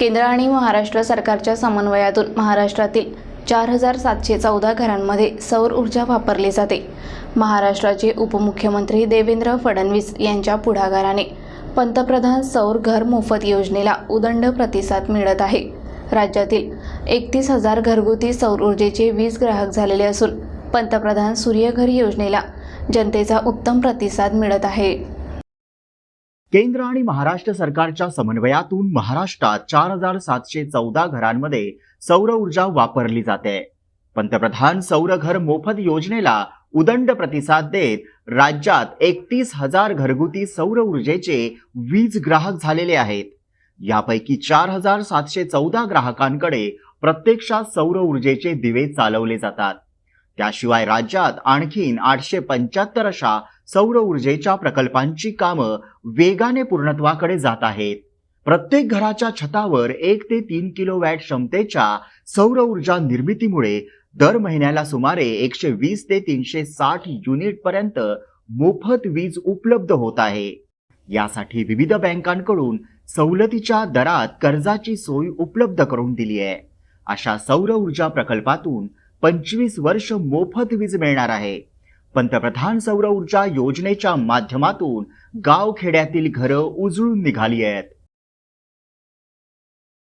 केंद्र आणि महाराष्ट्र सरकारच्या समन्वयातून महाराष्ट्रातील चार हजार सातशे चौदा घरांमध्ये सौर ऊर्जा वापरली जाते. महाराष्ट्राचे उपमुख्यमंत्री देवेंद्र फडणवीस यांच्या पुढाकाराने पंतप्रधान सौर घर मोफत योजनेला उदंड प्रतिसाद मिळत आहे. राज्यातील एकतीस हजार घरगुती सौर ऊर्जेचे वीज ग्राहक झालेले असून पंतप्रधान सूर्यघर योजनेला जनतेचा उत्तम प्रतिसाद मिळत आहे. केंद्र आणि महाराष्ट्र सरकारच्या समन्वयातून महाराष्ट्रात चार हजार सातशे चौदा घरांमध्ये सौर ऊर्जा वापरली जाते. पंतप्रधान सौर घर मोफत योजनेला उदंड प्रतिसाद देत राज्यात एकतीस हजार घरगुती सौर ऊर्जेचे वीज ग्राहक झालेले आहेत. यापैकी चार हजार सातशे चौदा ग्राहकांकडे प्रत्यक्षात सौर ऊर्जेचे दिवे चालवले जातात. त्याशिवाय राज्यात आणखीन आठशे पंच्याहत्तर अशा सौर ऊर्जेच्या प्रकल्पांची कामं वेगाने पूर्णत्वाकडे जात आहेत. प्रत्येक घराच्या छतावर एक ते तीन किलो वॅट क्षमतेच्या सौर ऊर्जा निर्मितीमुळे दर महिन्याला सुमारे एकशे वीस ते तीनशे साठ युनिट पर्यंत मोफत वीज उपलब्ध होत आहे. यासाठी विविध बँकांकडून सवलतीच्या दरात कर्जाची सोय उपलब्ध करून दिली आहे. अशा सौर ऊर्जा प्रकल्पातून पंचवीस वर्ष मोफत वीज मिळणार आहे. पंतप्रधान सौर ऊर्जा योजनेच्या माध्यमातून गाव खेड्यातील घरं उजळून निघाली आहेत.